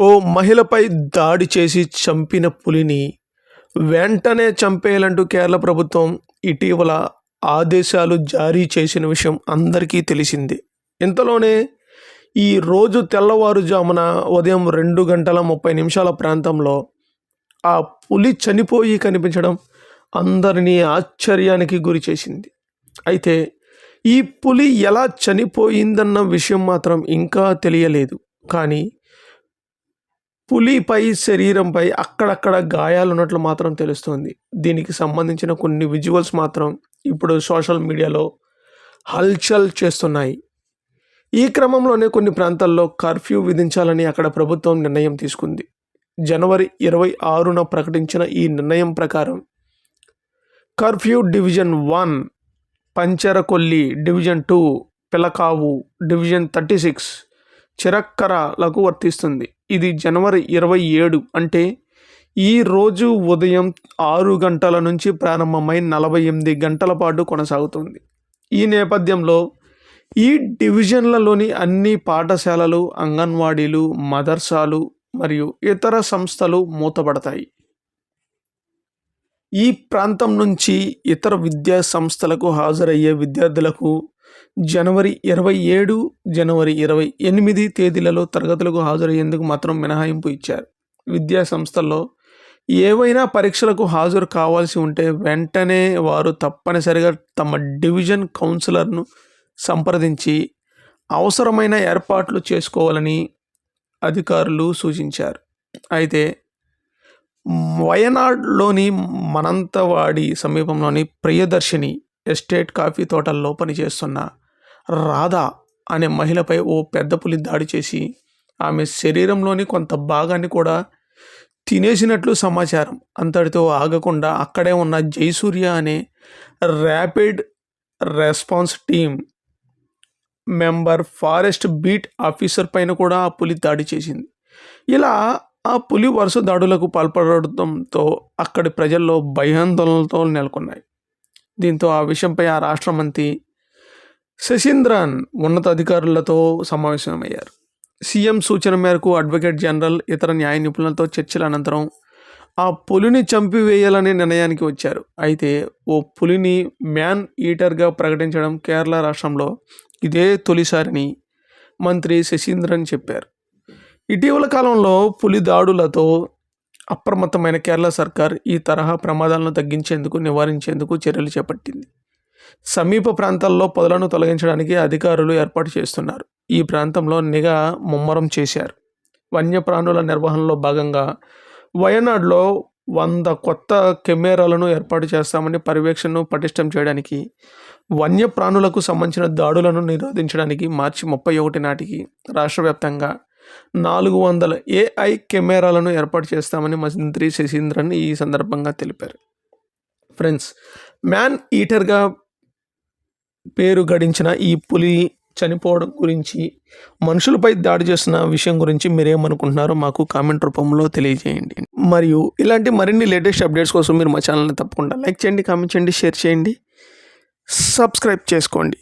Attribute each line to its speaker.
Speaker 1: ఓ మహిళపై దాడి చేసి చంపిన పులిని వెంటనే చంపేయాలంటూ కేరళ ప్రభుత్వం ఇటీవల ఆదేశాలు జారీ చేసిన విషయం అందరికీ తెలిసింది. ఇంతలోనే ఈ రోజు తెల్లవారుజామున ఉదయం రెండు గంటల ముప్పై నిమిషాల ప్రాంతంలో ఆ పులి చనిపోయి కనిపించడం అందరినీ ఆశ్చర్యానికి గురి చేసింది. అయితే ఈ పులి ఎలా చనిపోయిందన్న విషయం మాత్రం ఇంకా తెలియలేదు. కానీ పులిపై శరీరంపై అక్కడక్కడ గాయాలు ఉన్నట్లు మాత్రం తెలుస్తోంది. దీనికి సంబంధించిన కొన్ని విజువల్స్ మాత్రం ఇప్పుడు సోషల్ మీడియాలో హల్చల్ చేస్తున్నాయి. ఈ క్రమంలోనే కొన్ని ప్రాంతాల్లో కర్ఫ్యూ విధించాలని అక్కడ ప్రభుత్వం నిర్ణయం తీసుకుంది. జనవరి ఇరవై ఆరున ప్రకటించిన ఈ నిర్ణయం ప్రకారం curfew division one పంచరకొల్లి division two పిలకావు division thirty six చిరక్కరలకు వర్తిస్తుంది. ఇది జనవరి ఇరవై ఏడు అంటే ఈ రోజు ఉదయం ఆరు గంటల నుంచి ప్రారంభమై నలభై ఎనిమిది గంటల పాటు కొనసాగుతుంది. ఈ నేపథ్యంలో ఈ డివిజన్లలోని అన్ని పాఠశాలలు అంగన్వాడీలు మదర్సాలు మరియు ఇతర సంస్థలు మూతపడతాయి. ఈ ప్రాంతం నుంచి ఇతర విద్యా సంస్థలకు హాజరయ్యే విద్యార్థులకు జనవరి ఇరవై ఏడు జనవరి ఇరవై ఎనిమిది తేదీలలో తరగతులకు హాజరయ్యేందుకు మాత్రం మినహాయింపు ఇచ్చారు. విద్యా సంస్థల్లో ఏవైనా పరీక్షలకు హాజరు కావాల్సి ఉంటే వెంటనే వారు తప్పనిసరిగా తమ డివిజన్ కౌన్సిలర్ను సంప్రదించి అవసరమైన ఏర్పాట్లు చేసుకోవాలని అధికారులు సూచించారు. అయితే వయనాడ్లోని మనంతవాడి సమీపంలోని ప్రియదర్శిని ఎస్టేట్ కాఫీ తోటల్లో పనిచేస్తున్న రాధా అనే మహిళపై ఓ పెద్ద పులి దాడి చేసి ఆమె శరీరంలోని కొంత భాగాన్ని కూడా తినేసినట్లు సమాచారం. అంతటితో ఆగకుండా అక్కడే ఉన్న జైసూర్య అనే rapid response team member forest beat officer పైన కూడా ఆ పులి దాడి చేసింది. ఇలా ఆ పులి వరుస దాడులకు పాల్పడడంతో అక్కడి ప్రజల్లో భయాందోళనలతో నెలకొన్నాయి. దీంతో ఆ విషయంపై ఆ రాష్ట్ర మంత్రి శశీంద్రన్ ఉన్నతాధికారులతో సమావేశమయ్యారు. సీఎం సూచన మేరకు అడ్వకేట్ జనరల్ ఇతర న్యాయ నిపుణులతో చర్చల అనంతరం ఆ పులిని చంపివేయాలనే నిర్ణయానికి వచ్చారు. అయితే ఓ పులిని మ్యాన్ ఈటర్గా ప్రకటించడం కేరళ రాష్ట్రంలో ఇదే తొలిసారిని మంత్రి శశీంద్రన్ చెప్పారు. ఇటీవల కాలంలో పులి దాడులతో అప్రమత్తమైన కేరళ సర్కార్ ఈ తరహా ప్రమాదాలను తగ్గించేందుకు నివారించేందుకు చర్యలు చేపట్టింది. సమీప ప్రాంతాల్లో పొదలను తొలగించడానికి అధికారులు ఏర్పాటు చేస్తున్నారు. ఈ ప్రాంతంలో నిఘా ముమ్మరం చేశారు. వన్యప్రాణుల నిర్వహణలో భాగంగా వయనాడ్లో వంద కొత్త కెమెరాలను ఏర్పాటు చేస్తామని పర్యవేక్షణను పటిష్టం చేయడానికి వన్యప్రాణులకు సంబంధించిన దాడులను నిరోధించడానికి మార్చి ముప్పై ఒకటి నాటికి రాష్ట్ర వ్యాప్తంగా నాలుగు వందల ఏఐ కెమెరాలను ఏర్పాటు చేస్తామని మంత్రి శశీంద్రన్ ఈ సందర్భంగా తెలిపారు. ఫ్రెండ్స్ మ్యాన్ ఈటర్గా పేరు గడించిన ఈ పులి చనిపోవడం గురించి మనుషులపై దాడి చేసిన విషయం గురించి మీరేమనుకుంటున్నారో మాకు కామెంట్ రూపంలో తెలియజేయండి. మరియు ఇలాంటి మరిన్ని లేటెస్ట్ అప్డేట్స్ కోసం మీరు మా ఛానల్ని తప్పకుండా లైక్ చేయండి కామెంట్ చేయండి షేర్ చేయండి సబ్స్క్రైబ్ చేసుకోండి.